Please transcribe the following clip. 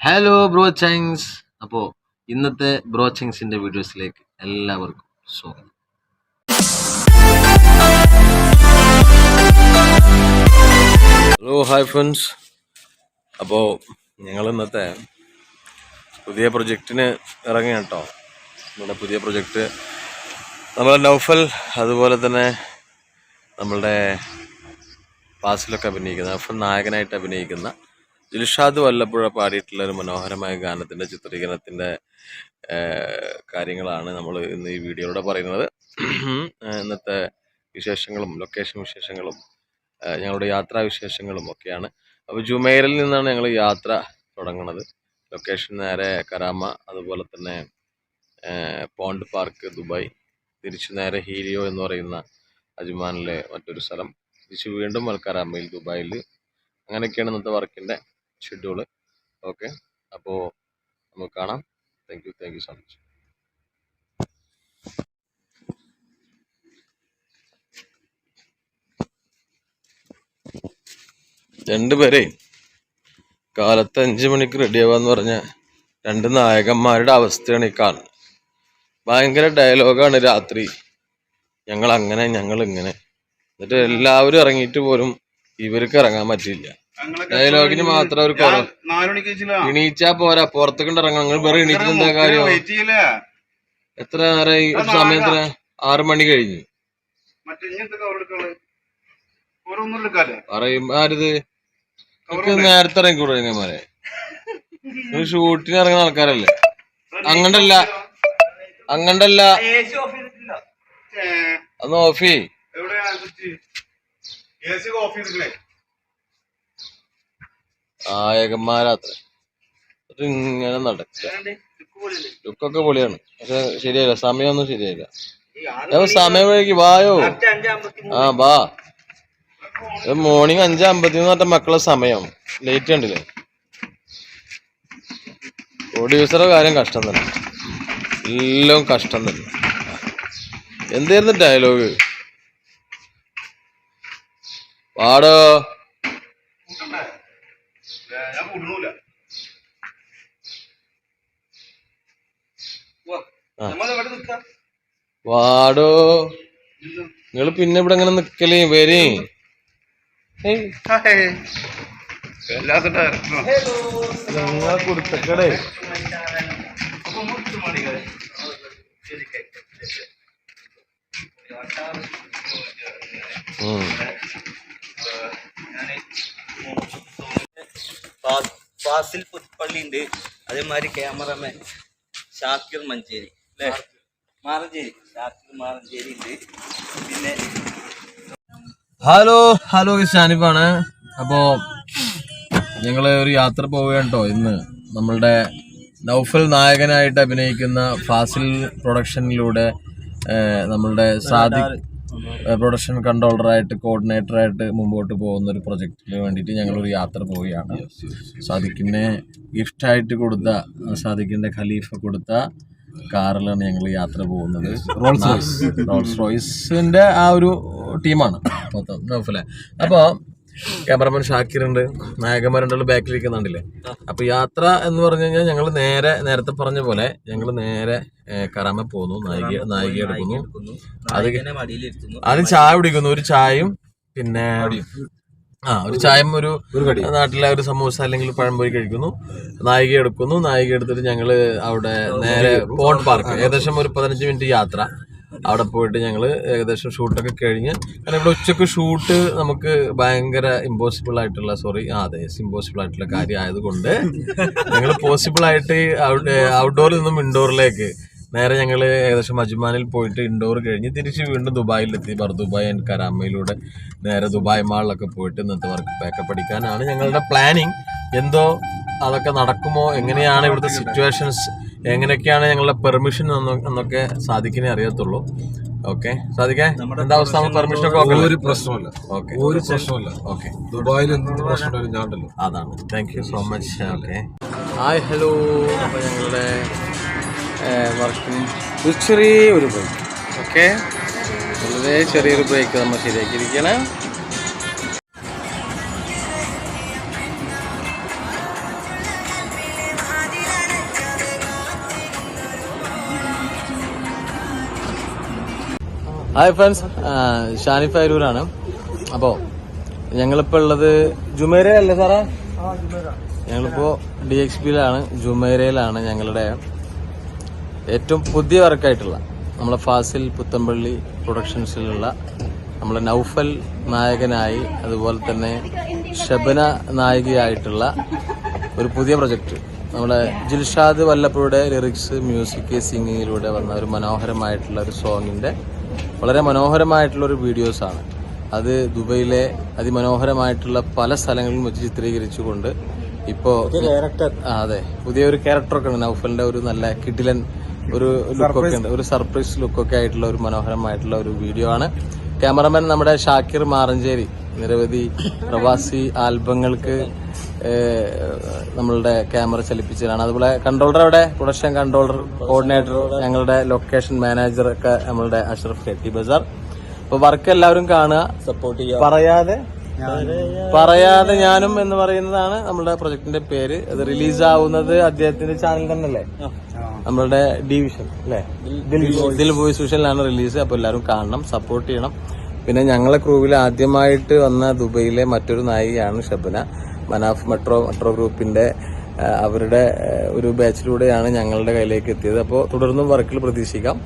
Hello bro ചൈങ്സ് അപ്പോൾ ഇന്നത്തെ bro ചൈങ്സിന്റെ വീഡിയോസിലേക്ക് എല്ലാവർക്കും സ്വാഗതം. ഹലോ ഹായ് ഫ്രണ്ട്സ് അപ്പോൾ ഞങ്ങൾ ഇന്നത്തെ പുതിയ പ്രൊജക്റ്റിന് ഇറങ്ങി കേട്ടോ. നമ്മുടെ പുതിയ പ്രൊജക്റ്റ് നമ്മുടെ നൗഫൽ അതുപോലെ തന്നെ നമ്മളുടെ പാസിലൊക്കെ അഭിനയിക്കുന്ന നൗഫൽ നായകനായിട്ട് അഭിനയിക്കുന്ന ദിൽഷാദ് വല്ലപ്പുഴ പാടിയിട്ടുള്ള ഒരു മനോഹരമായ ഗാനത്തിന്റെ ചിത്രീകരണത്തിന്റെ കാര്യങ്ങളാണ് നമ്മൾ ഇന്ന് ഈ വീഡിയോയിലൂടെ പറയുന്നത്. ഇന്നത്തെ വിശേഷങ്ങളും ലൊക്കേഷൻ വിശേഷങ്ങളും ഞങ്ങളുടെ യാത്രാ വിശേഷങ്ങളും ഒക്കെയാണ്. അപ്പോൾ ജുമേരിൽ നിന്നാണ് ഞങ്ങൾ യാത്ര തുടങ്ങുന്നത്. ലൊക്കേഷൻ നേരെ കരാമ അതുപോലെ തന്നെ പോണ്ട് പാർക്ക് ദുബായ് തിരിച്ചു നേരെ ഹീലിയോ എന്ന് പറയുന്ന അജ്മാനിലെ മറ്റൊരു സ്ഥലം. തിരിച്ച് വീണ്ടും അൽക്കരാമയിൽ ദുബായിൽ. അങ്ങനെയൊക്കെയാണ് ഇന്നത്തെ വർക്കിന്റെ ഷെഡ്യൂൾ. ഓക്കെ. അപ്പോൾ നമുക്ക് കാണാം. Thank you thank you so much രണ്ടുപേരെ കാലത്ത് അഞ്ച് മണിക്ക് റെഡിയാവാന്ന് പറഞ്ഞ രണ്ട് നായകന്മാരുടെ അവസ്ഥയാണ് ഈ കാണുന്നത്. ഭയങ്കര ഡയലോഗാണ് രാത്രി. ഞങ്ങൾ അങ്ങനെ ഞങ്ങൾ ഇങ്ങനെ എന്നിട്ട് എല്ലാവരും ഇറങ്ങിയിട്ട് പോലും ഇവർക്ക് ഇറങ്ങാൻ പറ്റില്ല ഡയലോഗിന് മാത്രം ഒരു കുറവ്. എണീച്ചാ പോരാ പുറത്തേക്ക് ഇറങ്ങാം നിങ്ങൾ വേറെ എണീച്ചിട്ട് കാര്യം? വെയിറ്റ് ചെയ്യില്ലേ എത്ര നേരം ഈ ഒരു സമയം എത്ര? ആറു മണി കഴിഞ്ഞു. പറയും ആരിത്? നേരത്തെ ഇറങ്ങിക്കൂടെ ചങ്ങന്മാരെ നിങ്ങൾ ഷൂട്ടിന് ഇറങ്ങുന്ന ആൾക്കാരല്ലേ? അങ്ങണ്ടല്ല അങ്ങണ്ടല്ല. അന്ന് ഓഫ്. ചെയ് എവിടെയാ എ സി ഓഫ് ചെയ്തിട്ടില്ലേ നായകന്മാരാത്ര. ഇങ്ങനെ നടക്കുക. പൊളിയാണ്. പക്ഷെ ശരിയല്ല സമയമൊന്നും ശരിയല്ല ഞാൻ സമയം വഴിക്ക് വായോ ആ വാ. മോർണിംഗ് അഞ്ച് അമ്പത്തിന്ന് പറഞ്ഞ മക്കളെ സമയം. ലേറ്റ് കണ്ടില്ലേ? പ്രൊഡ്യൂസറുടെ കാര്യം കഷ്ടം തന്നെ. എല്ലാം കഷ്ടം തന്നെ. എന്തായിരുന്നു ഡയലോഗ് പാടോ? ഞാൻ കൂട്ടണൂല. നമ്മളെവിടെ നിക്കാം വാടോ. നിങ്ങൾ പിന്നെ ഇവിടെ അങ്ങനെ നിക്കലേ വരേ. കൊടുത്തക്കടേ ഉം. ഫാസിൽ പുതുപ്പള്ളി ഉണ്ട്. അതേമാതിരി ക്യാമറമാൻ ഷാക്കിർ മഞ്ചേരി അല്ലേ? മാറഞ്ചേരി. ഷാക്കിർ മാറഞ്ചേരി ഉണ്ട്. പിന്നെ ഹലോ ഹലോ ഷാനിഫാണ്. അപ്പോൾ ഞങ്ങൾ ഒരു യാത്ര പോവുകയാണ് കേട്ടോ ഇന്ന്. നമ്മളുടെ നൗഫൽ നായകനായിട്ട് അഭിനയിക്കുന്ന ഫാസിൽ പ്രൊഡക്ഷനിലൂടെ നമ്മളുടെ സാദിഖ് പ്രൊഡക്ഷൻ കൺട്രോളറായിട്ട് കോർഡിനേറ്ററായിട്ട് മുമ്പോട്ട് പോകുന്ന ഒരു പ്രൊജക്റ്റിന് വേണ്ടിയിട്ട് ഞങ്ങളൊരു യാത്ര പോവുകയാണ്. സാദിഖിനെ ഗിഫ്റ്റായിട്ട് കൊടുത്ത സാദിഖിന്റെ ഖലീഫ കൊടുത്ത കാറിലാണ് ഞങ്ങൾ യാത്ര പോകുന്നത്. റോൾസ് റോയ്സ് റോയ്സിന്റെ ആ ഒരു ടീമാണ് മൊത്തം നൗഫലെ അപ്പോൾ ക്യാമറമാൻ ഷാക്കിറുണ്ട്. ഉണ്ട് ബാക്കിൽ ഇരിക്കുന്നുണ്ടല്ലേ? അപ്പൊ യാത്ര എന്ന് പറഞ്ഞു കഴിഞ്ഞാൽ ഞങ്ങൾ നേരെ നേരത്തെ പറഞ്ഞ പോലെ ഞങ്ങൾ നേരെ കറാമ പോകുന്നു നായിക നായിക എടുക്കുന്നു. അത് അതിന് ചായ കുടിക്കുന്നു ഒരു ചായയും പിന്നെ ആ ഒരു ചായം ഒരു നാട്ടിലെ ഒരു സമൂസ അല്ലെങ്കിൽ പഴംപൊരി കഴിക്കുന്നു. നായിക എടുക്കുന്നു. നായിക എടുത്തിട്ട് ഞങ്ങൾ അവിടെ നേരെ പോണ്ട് പാർക്ക്. ഏകദേശം ഒരു പതിനഞ്ച് മിനിറ്റ് യാത്ര. അവിടെ പോയിട്ട് ഞങ്ങൾ ഏകദേശം ഷൂട്ടൊക്കെ കഴിഞ്ഞ് കാരണം ഇവിടെ ഉച്ചയ്ക്ക് ഷൂട്ട് നമുക്ക് ഭയങ്കര ഇമ്പോസിബിൾ ആയിട്ടുള്ള സോറി ആ അതെ ഇമ്പോസിബിൾ ആയിട്ടുള്ള കാര്യം ആയതുകൊണ്ട് ഞങ്ങൾ പോസിബിൾ ആയിട്ട് ഔട്ട്ഡോറിൽ നിന്നും ഇൻഡോറിലേക്ക് നേരെ ഞങ്ങൾ ഏകദേശം അജ്മാനിൽ പോയിട്ട് ഇൻഡോർ കഴിഞ്ഞ് തിരിച്ച് വീണ്ടും ദുബായിലെത്തി. ബർ ദുബായ് ആൻഡ് കരാമയിലൂടെ നേരെ ദുബായ് മാളിലൊക്കെ പോയിട്ട് ഇന്നത്തെ വർക്ക് പാക്കപ്പ് അടിക്കാനാണ് ഞങ്ങളുടെ പ്ലാനിങ് എന്തോ അതൊക്കെ നടക്കുമോ എങ്ങനെയാണ് ഇവിടുത്തെ സിറ്റുവേഷൻസ് എങ്ങനെയൊക്കെയാണ് ഞങ്ങളുടെ പെർമിഷൻ എന്നൊക്കെ സാധിക്കുന്നേ അറിയത്തുള്ളൂ. ഓക്കെ സാധിക്കേ? എന്താ അവസ്ഥ പെർമിഷൻ ഒക്കെ ഒരു പ്രശ്നമില്ല ഓക്കെ ഒരു പ്രശ്നമല്ല ഓക്കെ ദുബായിൽ എന്ത് പ്രശ്നം ഞാണ്ടല്ലോ അതാണ്. Thank you so much okay hi hello അപ്പോൾ ഞങ്ങളുടെ വർക്കിന് ഒരു ചെറിയ ഒരു ബ്രേക്ക് ഓക്കെ വളരെ ചെറിയൊരു ബ്രേക്ക് നമ്മൾ ശരിയാക്കിയിരിക്കുകയാണ്. ഹായ് ഫ്രണ്ട്സ് ഷാനിഫ് അരൂരാണ് അപ്പോൾ ഞങ്ങളിപ്പോൾ ഉള്ളത് ജുമേര അല്ലേ സാറേ? ഞങ്ങളിപ്പോൾ ഡി എക്സ് പിയിലാണ് ജുമേരയിലാണ് ഞങ്ങളുടെ ഏറ്റവും പുതിയ വർക്കായിട്ടുള്ള നമ്മളെ ഫാസിൽ പുത്തമ്പള്ളി പ്രൊഡക്ഷൻസിലുള്ള നമ്മളെ നൗഫൽ നായകനായി അതുപോലെ തന്നെ ഷബന നായികയായിട്ടുള്ള ഒരു പുതിയ പ്രൊജക്റ്റ് നമ്മുടെ ജിൽഷാദ് വല്ലപ്പുഴയുടെ ലിറിക്സ് മ്യൂസിക് സിംഗിങ്ങിലൂടെ വന്ന ഒരു മനോഹരമായിട്ടുള്ള ഒരു സോങ്ങിന്റെ വളരെ മനോഹരമായിട്ടുള്ള ഒരു വീഡിയോസാണ് അത് ദുബൈയിലെ അതിമനോഹരമായിട്ടുള്ള പല സ്ഥലങ്ങളിലും വെച്ച് ചിത്രീകരിച്ചുകൊണ്ട് ഇപ്പോൾ അതെ. പുതിയൊരു ക്യാരക്ടറൊക്കെ ഉണ്ട്. നൗഫലിന്റെ ഒരു നല്ല കിടിലൻ ഒരു ലുക്കൊക്കെ ഉണ്ട്. ഒരു സർപ്രൈസ് ലുക്കൊക്കെ ആയിട്ടുള്ള ഒരു മനോഹരമായിട്ടുള്ള ഒരു വീഡിയോ ആണ്. ക്യാമറമാൻ നമ്മുടെ ഷാക്കിർ മാറഞ്ചേരി. നിരവധി പ്രവാസി ആൽബങ്ങൾക്ക് നമ്മളുടെ ക്യാമറ ചലിപ്പിച്ചതാണ് അതുപോലെ കൺട്രോളർ അവിടെ പ്രൊഡക്ഷൻ കൺട്രോളർ കോർഡിനേറ്റർ ഞങ്ങളുടെ ലൊക്കേഷൻ മാനേജർ ഒക്കെ നമ്മളുടെ അഷ്റഫ് കെട്ടി ബസാർ. അപ്പൊ വർക്ക് എല്ലാവരും കാണുക. സപ്പോർട്ട് ചെയ്യുക. പറയാതെ പറയാതെ ഞാനും എന്ന് പറയുന്നതാണ് നമ്മുടെ പ്രൊജക്ടിന്റെ പേര്. അത് റിലീസ് ആവുന്നത് അദ്ദേഹത്തിന്റെ ചാനൽ തന്നെയല്ലേ? നമ്മളുടെ ഡിവിഷൻ അല്ലേ? ദിൽ ബോയ് വിഷനിലാണ് റിലീസ് അപ്പൊ എല്ലാവരും കാണണം സപ്പോർട്ട് ചെയ്യണം. പിന്നെ ഞങ്ങളെ ക്രൂവിൽ ആദ്യമായിട്ട് വന്ന ദുബൈയിലെ മറ്റൊരു നായികയാണ് ഷബന. മനാഫ് മെട്രോ മെട്രോ ഗ്രൂപ്പിന്റെ അവരുടെ ഒരു ബാച്ചിലൂടെയാണ് ഞങ്ങളുടെ കയ്യിലേക്ക് എത്തിയത്. അപ്പോൾ തുടർന്നും വർക്കിൽ പ്രതീക്ഷിക്കാം.